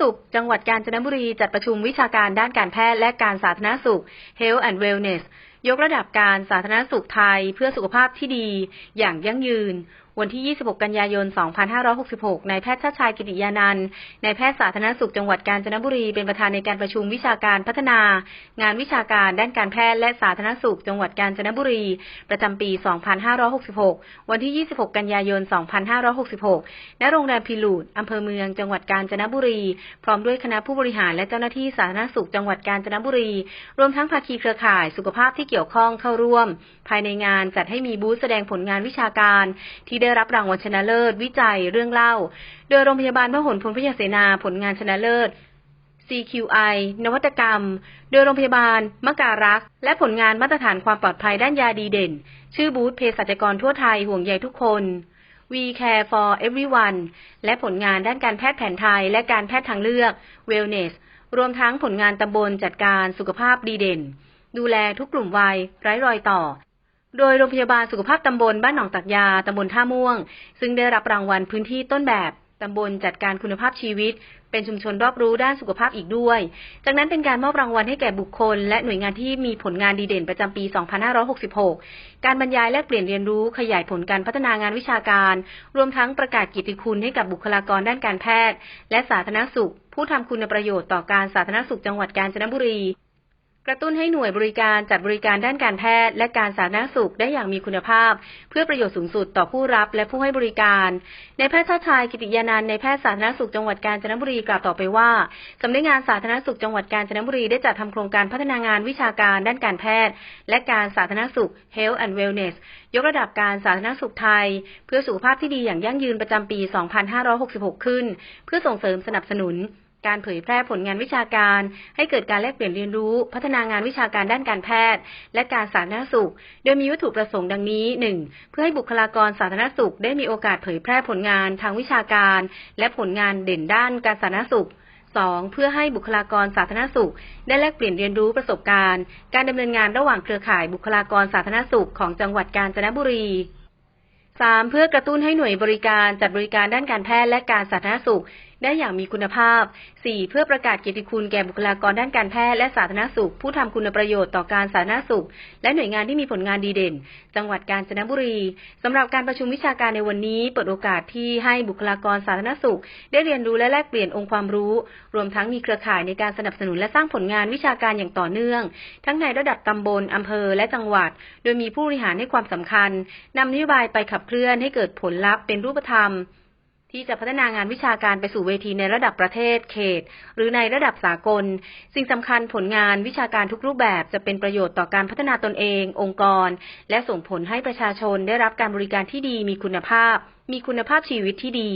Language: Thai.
สุข จังหวัดกาญจนบุรีจัดประชุมวิชาการด้านการแพทย์และการสาธารณสุข Health and Wellness ยกระดับการสาธารณสุขไทยเพื่อสุขภาพที่ดี อย่างยั่งยืนวันที่ 26 กันยายน 2566 นายแพทย์ชาชายกิติยานันท์ นายแพทย์สาธารณสุขจังหวัดกาญจนบุรี เป็นประธานในการประชุมวิชาการพัฒนา งานวิชาการด้านการแพทย์และสาธารณสุขจังหวัดกาญจนบุรี ประจำปี 2566 วันที่ 26 กันยายน 2566 ณ โรงแรมพิลูดอำเภอเมือง จังหวัดกาญจนบุรี พร้อมด้วยคณะผู้บริหารและเจ้าหน้าที่สาธารณสุขจังหวัดกาญจนบุรี รวมทั้งภาคีเครือข่ายสุขภาพที่เกี่ยวข้องเข้าร่วม ภายในงานจัดให้มีบูธแสดงผลงานวิชาการที่ได้รับรางวัลชนะเลิศ วิจัยเรื่องเล่า โดยโรงพยาบาลพหลพลพยาเสนาผลงานชนะเลิศ CQI นวัตกรรม โดยโรงพยาบาลมะการักและผลงานมาตรฐานความปลอดภัยด้านยาดีเด่น ชื่อบูธเภสัชกรทั่วไทยห่วงใยทุกคน We Care for Everyone และผลงานด้านการแพทย์แผนไทยและการแพทย์ทางเลือก Wellness รวมทั้งผลงานตำบลจัดการสุขภาพดีเด่น ดูแลทุกกลุ่มวัยไร้รอยต่อ โดยโรงพยาบาลสุขภาพตำบลบ้านหนองตักยาตำบลท่าม่วง ซึ่งได้รับรางวัลพื้นที่ต้นแบบตำบลจัดการคุณภาพชีวิต เป็นชุมชนรอบรู้ด้านสุขภาพอีกด้วย จากนั้นเป็นการมอบรางวัลให้แก่บุคคล และหน่วยงานที่มีผลงานดีเด่นประจำปี 2566 การบรรยายแลกเปลี่ยนเรียนรู้ขยายผลการพัฒนางานวิชาการ รวมทั้งประกาศกียรติคุณให้กับบุคลากรด้านการแพทย์ และสาธารณสุข ผู้ทำคุณประโยชน์ต่อการสาธารณสุขจังหวัดกาญจนบุรี กระตุ้นให้หน่วยบริการจัดบริการด้านการแพทย์ และการสาธารณสุขได้อย่างมีคุณภาพ เพื่อประโยชน์สูงสุดต่อผู้รับและผู้ให้บริการ ในแพทย์ชาติชายกิติยานันท์ในแพทย์สาธารณสุขจังหวัดกาญจนบุรีกล่าวต่อไปว่าสำนักงานสาธารณสุขจังหวัดกาญจนบุรีได้จัดทำโครงการพัฒนางานวิชาการด้านการแพทย์ และการสาธารณสุข Health and Wellness ยกระดับการสาธารณสุขไทย เพื่อสุขภาพที่ดีอย่างยั่งยืนประจำปี 2566 ขึ้น เพื่อส่งเสริมสนับสนุน การเผยแพร่ผลงานวิชาการ ให้เกิดการแลกเปลี่ยนเรียนรู้ พัฒนางานวิชาการด้านการแพทย์ และการสาธารณสุข โดยมีวัตถุประสงค์ดังนี้ 1. เพื่อให้บุคลากรสาธารณสุขได้มีโอกาสเผยแพร่ผลงานทางวิชาการ และผลงานเด่นด้านการสาธารณสุข 2. เพื่อให้บุคลากรสาธารณสุข ได้แลกเปลี่ยนเรียนรู้ประสบการณ์ การดำเนินงานระหว่างเครือข่ายบุคลากรสาธารณสุขของจังหวัดกาญจนบุรี 3. เพื่อกระตุ้นให้หน่วยบริการจัดบริการด้านการแพทย์และการสาธารณสุข ได้อย่างมีคุณภาพ 4. เพื่อประกาศเกียรติคุณแก่บุคลากรด้านการแพทย์และสาธารณสุข ผู้ทำคุณประโยชน์ต่อการสาธารณสุข และหน่วยงานที่มีผลงานดีเด่น จังหวัดกาญจนบุรีสำหรับการประชุมวิชาการในวันนี้ เปิดโอกาสที่ให้บุคลากรสาธารณสุข ได้เรียนรู้และแลกเปลี่ยนองค์ความรู้ รวมทั้งมีเครือข่ายในการสนับสนุนและสร้างผลงานวิชาการอย่างต่อเนื่อง ทั้งในระดับตำบลอำเภอและจังหวัด โดยมีผู้บริหารให้ความสำคัญนำนโยบายไปขับเคลื่อนให้เกิดผลลัพธ์เป็นรูปธรรม ที่จะพัฒนางานวิชาการไปสู่เวทีในระดับประเทศเขต หรือในระดับสากล สิ่งสำคัญผลงานวิชาการทุกรูปแบบจะเป็นประโยชน์ต่อการพัฒนาตนเอง องค์กร และส่งผลให้ประชาชนได้รับการบริการที่ดีมีคุณภาพ มีคุณภาพชีวิตที่ดี